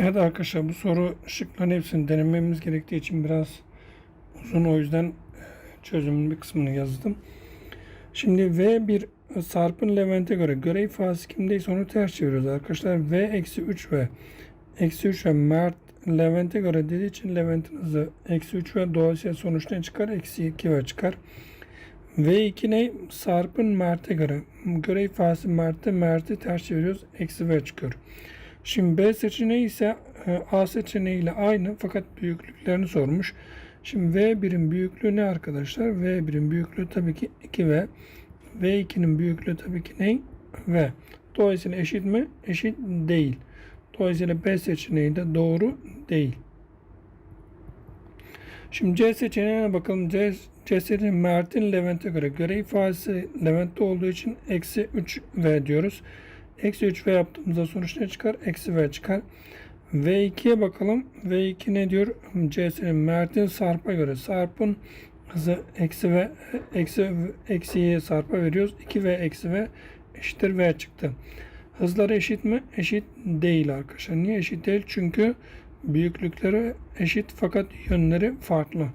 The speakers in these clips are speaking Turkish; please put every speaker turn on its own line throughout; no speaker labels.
Evet arkadaşlar bu soru şıkların hepsini denememiz gerektiği için biraz uzun o yüzden e, çözümün bir kısmını yazdım. Şimdi V1 Sarp'ın Levent'e göre görev ifadesi kimdeyse onu ters çeviriyoruz arkadaşlar. V eksi 3 ve eksi 3 ve Mert Levent'e göre dediği için Levent'in hızı eksi 3 ve dolayısıyla sonuç ne çıkar? Eksi 2 ve çıkar. V2 ne? Sarp'ın Mert'e göre. Görev ifadesi Mert'te Mert'i ters çeviriyoruz. Eksi V çıkıyor. Şimdi B seçeneği ise e, A seçeneği ile aynı fakat büyüklüklerini sormuş. Şimdi V1'in büyüklüğü ne arkadaşlar? V1'in büyüklüğü tabii ki 2V. V2'nin büyüklüğü tabii ki ne? V. Dolayısıyla eşit mi? Eşit değil. Dolayısıyla B seçeneği de doğru değil. Şimdi C seçeneğine bakalım. C, C seçeneği Mert'in Levent'e göre görev ifadesi Levent'te olduğu için eksi 3V diyoruz. Eksi 3V yaptığımızda sonuç ne çıkar? Eksi V çıkar. V2'ye bakalım. V2 ne diyor? C'sinin Mert'in Sarp'a göre. Sarp'ın hızı eksi V eksi, eksiye Sarp'a veriyoruz. 2V eksi V eşittir V çıktı. Hızları eşit mi? Eşit değil arkadaşlar. Niye eşit değil? Çünkü büyüklükleri eşit fakat yönleri farklı.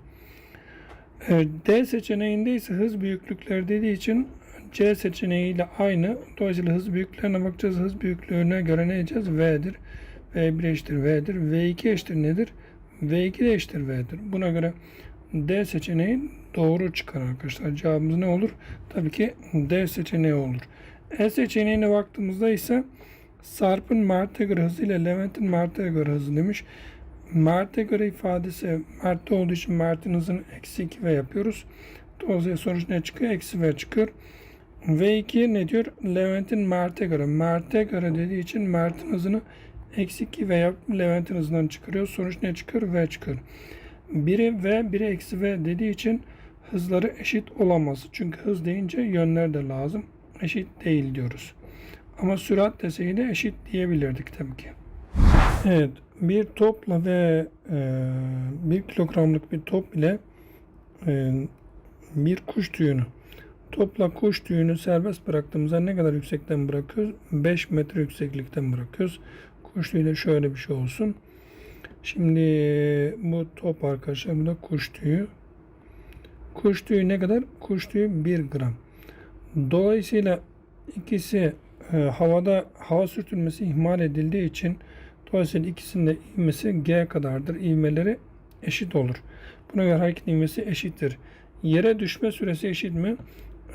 Ee, D seçeneğinde ise hız büyüklükleri dediği için C seçeneğiyle aynı. Dolayısıyla hız büyüklüklerine bakacağız. Hız büyüklüğüne göre ne diyeceğiz? V'dir. V1 eşittir V'dir. V2 eşittir nedir? V2 de eşittir V'dir. Buna göre D seçeneği doğru çıkar arkadaşlar. Cevabımız ne olur? Tabii ki D seçeneği olur. E seçeneğine baktığımızda ise Sarp'ın Mert'e göre hızı ile Levent'in Mert'e göre hızı demiş. Mert'e göre ifadesi Mert'te olduğu için Mert'in hızını eksi 2 v yapıyoruz. Dolayısıyla sonuç ne çıkıyor? Eksi v çıkıyor. V2 ne diyor? Levent'in Mert'e göre. Mert'e göre dediği için Mert'in hızını eksi 2 v yapıp Levent'in hızından çıkarıyor. Sonuç ne çıkıyor? V çıkıyor. Biri V, biri eksi V dediği için hızları eşit olamaz. Çünkü hız deyince yönler de lazım. Eşit değil diyoruz. Ama sürat deseydi eşit diyebilirdik tabii ki. Evet, bir topla ve e, bir kilogramlık bir top ile e, bir kuş tüyünü topla kuş tüyünü serbest bıraktığımızda ne kadar yüksekten bırakıyoruz? 5 metre yükseklikten bırakıyoruz. Kuş tüyü de şöyle bir şey olsun. Şimdi bu top arkadaşlar bu da kuş tüyü. Kuş tüyü ne kadar? Kuş tüyü 1 gram. Dolayısıyla ikisi e, havada hava sürtünmesi ihmal edildiği için dolayısıyla ikisinin de ivmesi G kadardır. İvmeleri eşit olur. Buna göre hareket ivmesi eşittir. Yere düşme süresi eşit mi?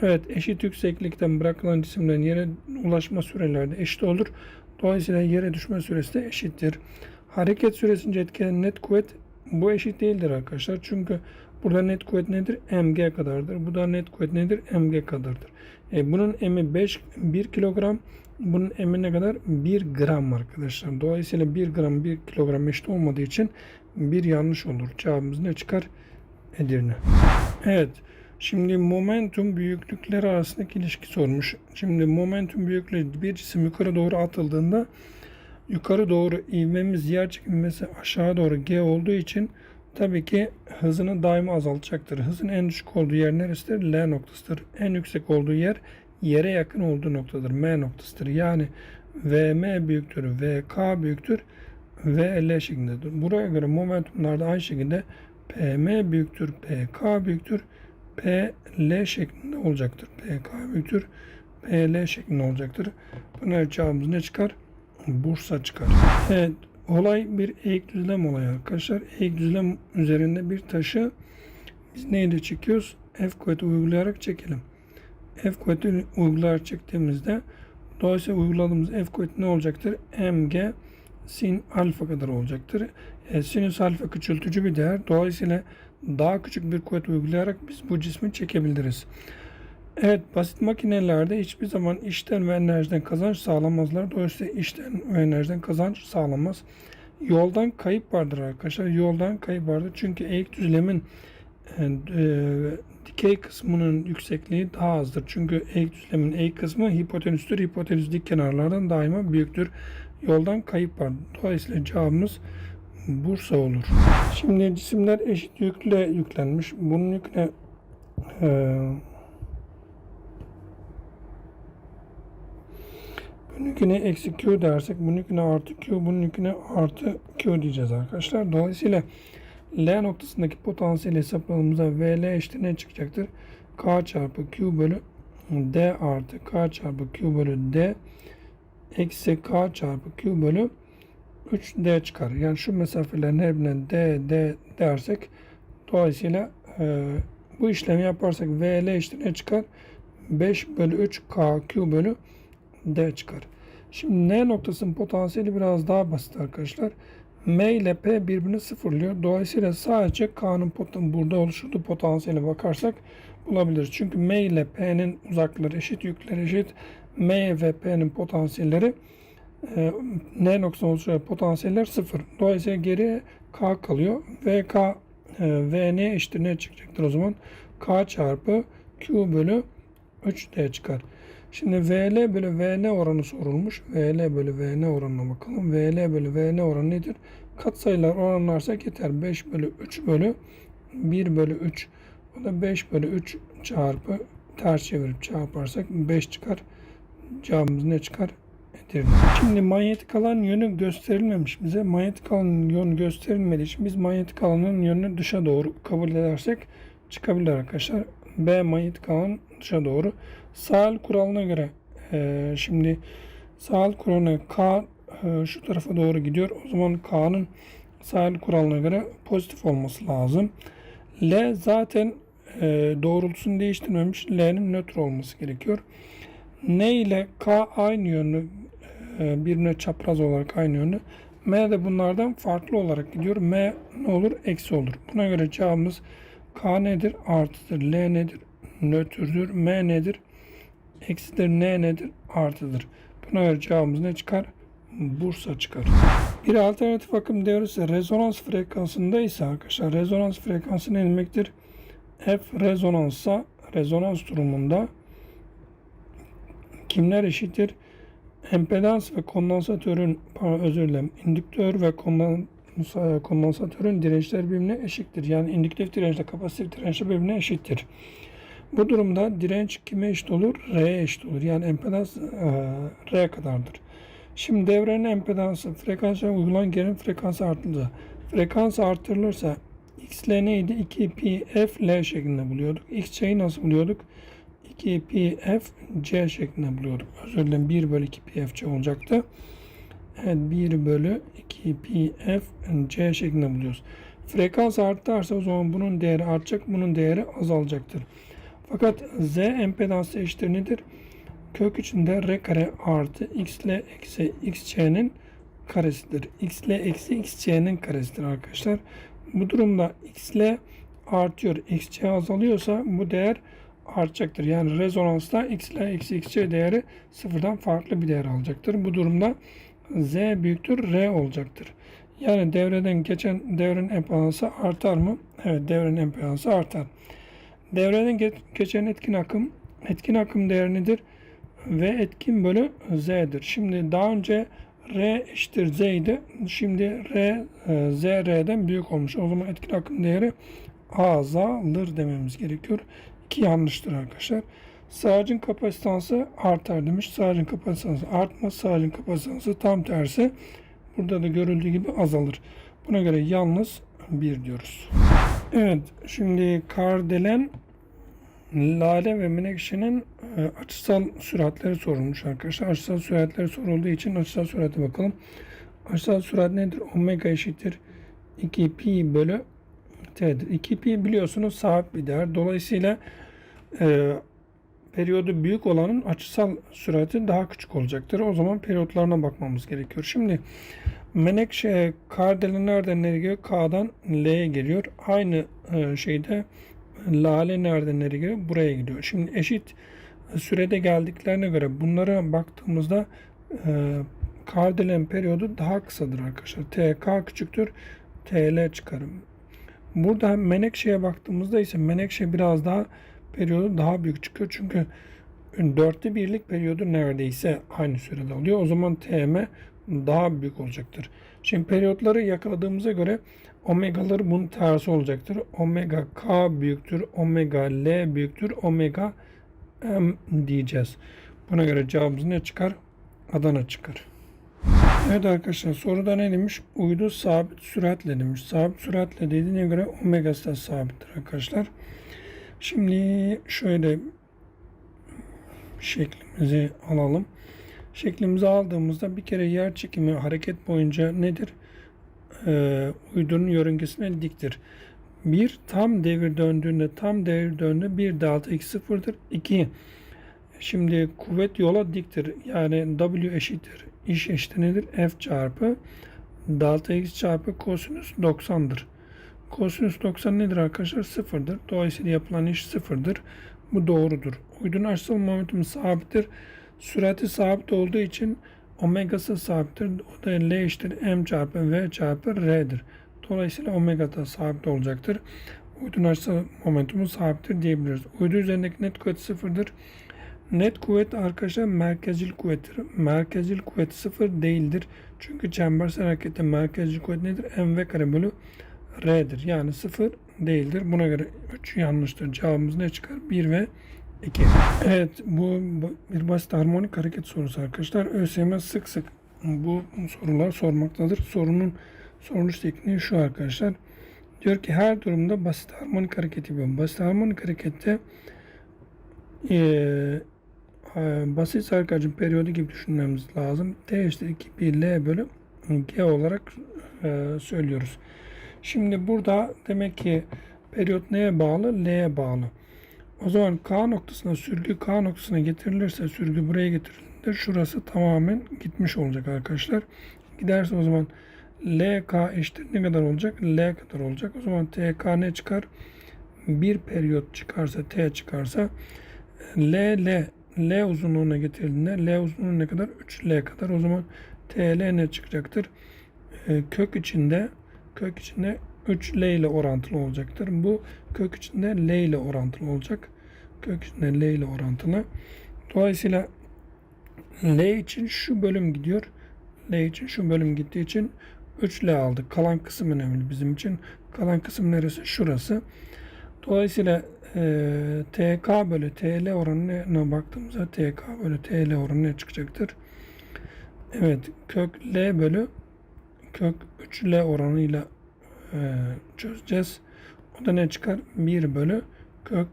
Evet eşit yükseklikten bırakılan cisimlerin yere ulaşma süreleri de eşit olur. Dolayısıyla yere düşme süresi de eşittir. Hareket süresince etkilenen net kuvvet bu eşit değildir arkadaşlar. Çünkü burada net kuvvet nedir? mg kadardır. Bu da net kuvvet nedir? mg kadardır. E, bunun emi 5 1 kilogram. Bunun emi ne kadar? 1 gram arkadaşlar. Dolayısıyla 1 gram 1 kilogram eşit olmadığı için bir yanlış olur. Cevabımız ne çıkar? Edirne. Evet. Şimdi momentum büyüklükleri arasındaki ilişki sormuş. Şimdi momentum büyüklüğü bir cisim yukarı doğru atıldığında yukarı doğru ivmemiz yer çekilmesi aşağı doğru g olduğu için tabii ki hızını daima azaltacaktır. Hızın en düşük olduğu yer neresidir? L noktasıdır. En yüksek olduğu yer yere yakın olduğu noktadır. M noktasıdır. Yani VM büyüktür, VK büyüktür, VL şeklindedir. Buraya göre momentumlar da aynı şekilde PM büyüktür, PK büyüktür, PL şeklinde olacaktır. PK büyüktür, PL şeklinde olacaktır. Buna cevabımız ne çıkar? Bursa çıkar. Evet, olay bir eğik düzlem olayı arkadaşlar. Eğik düzlem üzerinde bir taşı biz neyle çekiyoruz? F kuvveti uygulayarak çekelim. F kuvveti uygulayarak çektiğimizde dolayısıyla uyguladığımız F kuvveti ne olacaktır? mg sin alfa kadar olacaktır. E, sinüs alfa küçültücü bir değer. Dolayısıyla daha küçük bir kuvvet uygulayarak biz bu cismi çekebiliriz. Evet basit makinelerde hiçbir zaman işten ve enerjiden kazanç sağlamazlar. Dolayısıyla işten ve enerjiden kazanç sağlamaz. Yoldan kayıp vardır arkadaşlar. Yoldan kayıp vardır. Çünkü eğik düzlemin e, e, dikey kısmının yüksekliği daha azdır. Çünkü eğik düzlemin eğik kısmı hipotenüstür. Hipotenüs dik kenarlardan daima büyüktür. Yoldan kayıp var. Dolayısıyla cevabımız Bursa olur. Şimdi cisimler eşit yükle yüklenmiş. Bunun yükle e, Bununkine eksi Q dersek bununkine artı Q, bununkine artı Q diyeceğiz arkadaşlar. Dolayısıyla L noktasındaki potansiyeli hesapladığımızda VL eşittir ne çıkacaktır? K çarpı Q bölü D artı K çarpı Q bölü D eksi K çarpı Q bölü 3D çıkar. Yani şu mesafelerin her D, D dersek dolayısıyla e, bu işlemi yaparsak VL eşittir ne çıkar? 5 bölü 3 K Q bölü D çıkar. Şimdi N noktasının potansiyeli biraz daha basit arkadaşlar. M ile P birbirini sıfırlıyor. Dolayısıyla sadece K'nın potan burada oluşturduğu potansiyele bakarsak bulabiliriz. Çünkü M ile P'nin uzaklıkları eşit, yükleri eşit. M ve P'nin potansiyelleri e, N noktasının oluşturuyor potansiyeller sıfır. Dolayısıyla geriye K kalıyor. VK e, VN eşittir ne çıkacaktır o zaman? K çarpı Q bölü 3D çıkar. Şimdi VL bölü VN oranı sorulmuş. VL bölü VN oranına bakalım. VL bölü VN oranı nedir? Katsayılar oranlarsak yeter. 5 bölü 3 bölü 1 bölü 3. O da 5 bölü 3 çarpı ters çevirip çarparsak 5 çıkar. Cevabımız ne çıkar? Edirne. Şimdi manyetik alan yönü gösterilmemiş bize. Manyetik alanın yönü gösterilmediği için biz manyetik alanın yönünü dışa doğru kabul edersek çıkabilir arkadaşlar. B manyetik alan dışa doğru. Sahil kuralına göre e, şimdi sahil kuralına K e, şu tarafa doğru gidiyor. O zaman K'nın sahil kuralına göre pozitif olması lazım. L zaten e, doğrultusunu değiştirmemiş. L'nin nötr olması gerekiyor. N ile K aynı yönlü birbirine çapraz olarak aynı yönlü. M de bunlardan farklı olarak gidiyor. M ne olur? Eksi olur. Buna göre cevabımız K nedir? Artıdır. L nedir? Nötrdür. M nedir? Eksidir. N nedir? Artıdır. Buna göre cevabımız ne çıkar? Bursa çıkar. Bir alternatif akım devresi rezonans frekansında ise arkadaşlar rezonans frekansı ne demektir? F rezonansa rezonans durumunda kimler eşittir? Empedans ve kondansatörün pardon, özür dilerim indüktör ve kondansa- kondansatörün dirençleri birbirine eşittir. Yani indüktif dirençle kapasitif dirençle birbirine eşittir. Bu durumda direnç kime eşit olur? R'ye eşit olur. Yani empedans e, R kadardır. Şimdi devrenin empedansı frekansa uygulanan gerilim frekansı artırılırsa frekans artırılırsa xl neydi? 2 pi f l şeklinde buluyorduk. xc'yi nasıl buluyorduk? 2 pi f c şeklinde buluyorduk. Özür dilerim 1 bölü 2 pi f c olacaktı. Evet 1 bölü 2 pi f c şeklinde buluyoruz. Frekans artarsa o zaman bunun değeri artacak, bunun değeri azalacaktır. Fakat z empedansı eşittir nedir? Kök içinde r kare artı x ile eksi xc'nin karesidir. x ile eksi xc'nin karesidir arkadaşlar. Bu durumda x ile artıyor, xc azalıyorsa bu değer artacaktır. Yani rezonansta x ile eksi xc değeri sıfırdan farklı bir değer alacaktır. Bu durumda z büyüktür r olacaktır. Yani devreden geçen devrenin empedansı artar mı? Evet devrenin empedansı artar. Devreden ge- geçen etkin akım etkin akım değeri nedir? ve etkin bölü z'dir. Şimdi daha önce r eşittir z idi. Şimdi r e, z r'den büyük olmuş. O zaman etkin akım değeri azalır dememiz gerekiyor. İki yanlıştır arkadaşlar. Sağcın kapasitansı artar demiş. Sağcın kapasitansı artmaz. Sağcın kapasitansı tam tersi. Burada da görüldüğü gibi azalır. Buna göre yalnız bir diyoruz. Evet. Şimdi kardelen Lale ve Menekşe'nin e, açısal süratleri sorulmuş arkadaşlar. Açısal süratleri sorulduğu için açısal sürate bakalım. Açısal sürat nedir? Omega eşittir 2 pi bölü t'dir. 2 pi biliyorsunuz sabit bir değer. Dolayısıyla e, periyodu büyük olanın açısal sürati daha küçük olacaktır. O zaman periyotlarına bakmamız gerekiyor. Şimdi Menekşe kardelen nereden nereye geliyor? K'dan L'ye geliyor. Aynı e, şeyde Lale nereden nereye gidiyor? Buraya gidiyor. Şimdi eşit sürede geldiklerine göre bunlara baktığımızda e, kardelen periyodu daha kısadır arkadaşlar. TK küçüktür. TL çıkarım. Burada Menekşe'ye baktığımızda ise Menekşe biraz daha periyodu daha büyük çıkıyor. Çünkü dörtte birlik periyodu neredeyse aynı sürede oluyor. O zaman TM daha büyük olacaktır. Şimdi periyotları yakaladığımıza göre omegaları bunun tersi olacaktır. Omega K büyüktür, omega L büyüktür, omega M diyeceğiz. Buna göre cevabımız ne çıkar? Adana çıkar. Evet arkadaşlar soruda ne demiş? Uydu sabit süratle demiş. Sabit süratle dediğine göre omegası da sabittir arkadaşlar. Şimdi şöyle şeklimizi alalım. Şeklimizi aldığımızda bir kere yer çekimi hareket boyunca nedir? Ee, uydunun yörüngesine diktir. Bir tam devir döndüğünde tam devir döndüğünde bir delta x sıfırdır. 2 Şimdi kuvvet yola diktir. Yani W eşittir. İş eşittir nedir? F çarpı delta x çarpı kosinüs 90'dır. Kosinüs 90 nedir arkadaşlar? Sıfırdır. Dolayısıyla yapılan iş sıfırdır. Bu doğrudur. Uydunun açısal momentumu sabittir. Sürati sabit olduğu için omegası sabittir. O da L eşittir M çarpı V çarpı R'dir. Dolayısıyla omega da sabit olacaktır. Uydunun açısal momentumu sabittir diyebiliriz. Uydu üzerindeki net kuvvet sıfırdır. Net kuvvet arkadaşlar merkezcil kuvvettir. Merkezcil kuvvet sıfır değildir. Çünkü çembersel harekette merkezcil kuvvet nedir? mv kare bölü r'dir. Yani sıfır değildir. Buna göre 3 yanlıştır. Cevabımız ne çıkar? 1 ve 2. Evet bu bir basit harmonik hareket sorusu arkadaşlar. ÖSYM sık sık bu sorular sormaktadır. Sorunun soruluş tekniği şu arkadaşlar. Diyor ki her durumda basit harmonik hareket yapıyorum. Basit harmonik harekette eee e, basit sarkacın periyodu gibi düşünmemiz lazım. T eşittir 2 pi L bölü G olarak e, söylüyoruz. Şimdi burada demek ki periyot neye bağlı? L'ye bağlı. O zaman K noktasına sürgü K noktasına getirilirse sürgü buraya getirildiğinde şurası tamamen gitmiş olacak arkadaşlar. Giderse o zaman LK eşittir ne kadar olacak? L kadar olacak. O zaman TK ne çıkar? Bir periyot çıkarsa T çıkarsa L L L uzunluğuna getirildiğinde L uzunluğu ne kadar? 3L kadar. O zaman TL ne çıkacaktır? E, kök içinde kök içinde 3L ile orantılı olacaktır. Bu kök içinde L ile orantılı olacak. Kök içinde L ile orantılı. Dolayısıyla L için şu bölüm gidiyor. L için şu bölüm gittiği için 3L aldık. Kalan kısım önemli bizim için. Kalan kısım neresi? Şurası. Dolayısıyla e, TK bölü TL oranına baktığımızda TK bölü TL oranı ne çıkacaktır? Evet kök L bölü kök 3L oranıyla e, çözeceğiz. O da ne çıkar? 1 bölü kök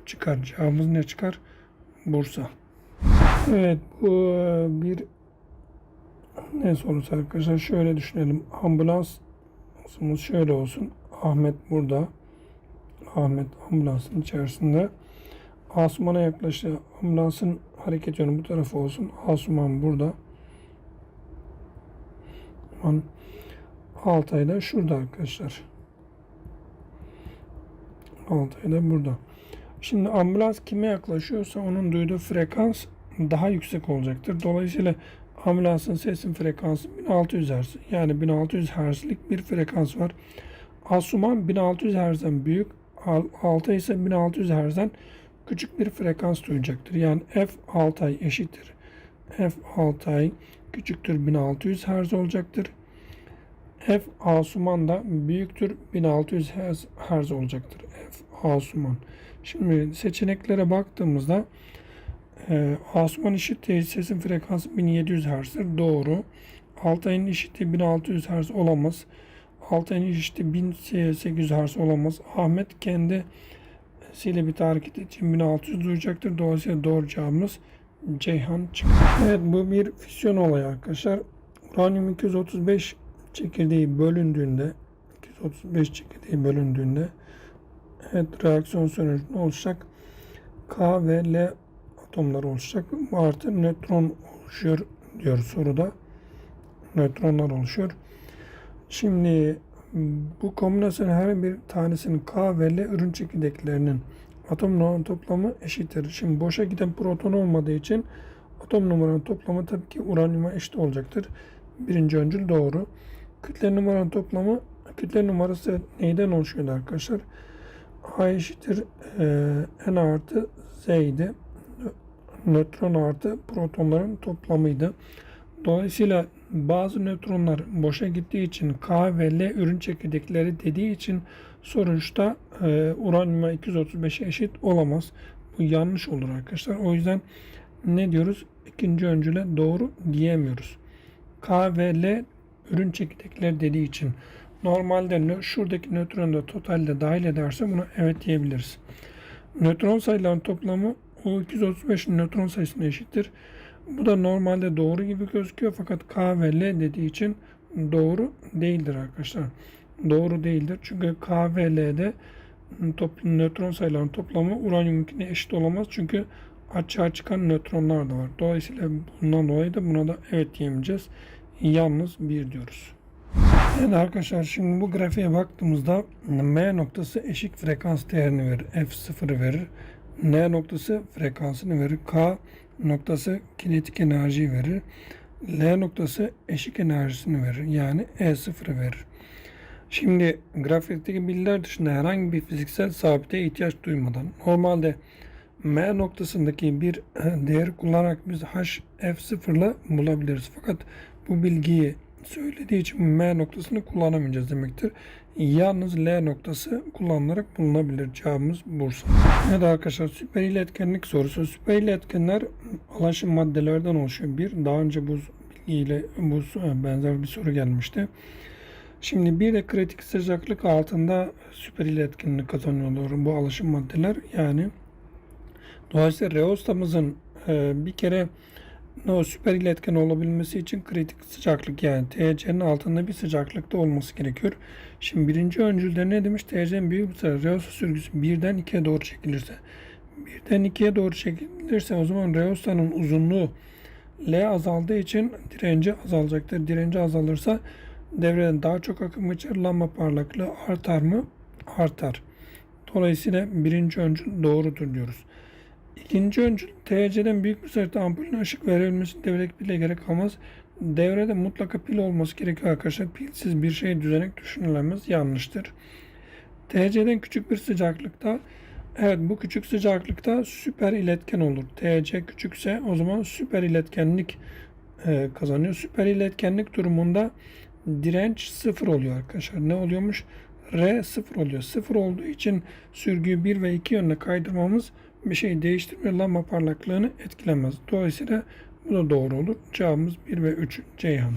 3 çıkar. Cevabımız ne çıkar? Bursa. Evet bu e, bir ne sorusu arkadaşlar? Şöyle düşünelim. Ambulansımız şöyle olsun. Ahmet burada. Ahmet ambulansın içerisinde. Asuman'a yaklaştı. Ambulansın hareket yönü bu tarafa olsun. Asuman burada. Aman Altay da şurada arkadaşlar. Altay da burada. Şimdi ambulans kime yaklaşıyorsa onun duyduğu frekans daha yüksek olacaktır. Dolayısıyla ambulansın sesin frekansı 1600 Hz. Yani 1600 Hz'lik bir frekans var. Asuman 1600 Hz'den büyük, Altay ise 1600 Hz'den küçük bir frekans duyacaktır. Yani f Altay eşittir. f Altay küçüktür 1600 Hz olacaktır. F Asuman da büyüktür 1600 Hz, olacaktır. F Asuman. Şimdi seçeneklere baktığımızda e, Asuman işittiği sesin frekansı 1700 Hz'dir. Doğru. Altay'ın işittiği 1600 Hz olamaz. Altay'ın işittiği 1800 Hz olamaz. Ahmet kendi siyle bir hareket için 1600 duyacaktır. Dolayısıyla doğru cevabımız Ceyhan çıkıyor. Evet bu bir füsyon olayı arkadaşlar. Uranyum 235 çekirdeği bölündüğünde 235 çekirdeği bölündüğünde evet reaksiyon sonucunda oluşacak K ve L atomları oluşacak. Artı nötron oluşuyor diyor soruda. Nötronlar oluşuyor. Şimdi bu kombinasyonun her bir tanesinin K ve L ürün çekirdeklerinin atom numaralı toplamı eşittir. Şimdi boşa giden proton olmadığı için atom numaranın toplamı tabii ki uranyuma eşit olacaktır. Birinci öncül doğru. Kütle numaranın toplamı kütle numarası neyden oluşuyordu arkadaşlar? A eşittir e, N artı Z idi. Nötron artı protonların toplamıydı. Dolayısıyla bazı nötronlar boşa gittiği için K ve L ürün çekirdekleri dediği için sonuçta e, uranyuma 235'e eşit olamaz. Bu yanlış olur arkadaşlar. O yüzden ne diyoruz? İkinci öncüle doğru diyemiyoruz. K ve L ürün çekirdekleri dediği için normalde şuradaki nötronu da totalde dahil ederse buna evet diyebiliriz. Nötron sayıların toplamı o 235 nötron sayısına eşittir. Bu da normalde doğru gibi gözüküyor fakat K ve L dediği için doğru değildir arkadaşlar. Doğru değildir. Çünkü K ve L'de toplam nötron sayılarının toplamı uranyumkine eşit olamaz. Çünkü açığa çıkan nötronlar da var. Dolayısıyla bundan dolayı da buna da evet diyemeyeceğiz. Yalnız bir diyoruz. Evet arkadaşlar şimdi bu grafiğe baktığımızda M noktası eşik frekans değerini verir. F0'ı verir. N noktası frekansını verir. K noktası kinetik enerjiyi verir. L noktası eşik enerjisini verir. Yani E0'ı verir. Şimdi grafikteki bilgiler dışında herhangi bir fiziksel sabite ihtiyaç duymadan normalde M noktasındaki bir değeri kullanarak biz HF0 ile bulabiliriz. Fakat bu bilgiyi söylediği için M noktasını kullanamayacağız demektir. Yalnız L noktası kullanılarak bulunabilir. Cevabımız Bursa. Evet arkadaşlar süper iletkenlik sorusu. Süper iletkenler alaşım maddelerden oluşuyor. Bir, daha önce bu bilgiyle bu benzer bir soru gelmişti. Şimdi bir de kritik sıcaklık altında süper iletkenlik kazanıyorlar bu alışım maddeler. Yani dolayısıyla reostamızın bir kere o süper iletken olabilmesi için kritik sıcaklık yani TC'nin altında bir sıcaklıkta olması gerekiyor. Şimdi birinci öncülde ne demiş? TC'nin büyük bir sayı reosta sürgüsü birden ikiye doğru çekilirse. Birden ikiye doğru çekilirse o zaman reostanın uzunluğu L azaldığı için direnci azalacaktır. Direnci azalırsa devreden daha çok akım geçer. Lamba parlaklığı artar mı? Artar. Dolayısıyla birinci öncül doğrudur diyoruz. İkinci öncül TC'den büyük bir sayıda ampulün ışık verilmesi devrede pile gerek kalmaz. Devrede mutlaka pil olması gerekiyor arkadaşlar. Pilsiz bir şey düzenek düşünülemez. Yanlıştır. TC'den küçük bir sıcaklıkta Evet bu küçük sıcaklıkta süper iletken olur. TC küçükse o zaman süper iletkenlik e, kazanıyor. Süper iletkenlik durumunda direnç sıfır oluyor arkadaşlar. Ne oluyormuş? R sıfır oluyor. Sıfır olduğu için sürgüyü 1 ve 2 yönüne kaydırmamız bir şey değiştirmiyor. Lamba parlaklığını etkilemez. Dolayısıyla bu da doğru olur. Cevabımız 1 ve 3 Ceyhan.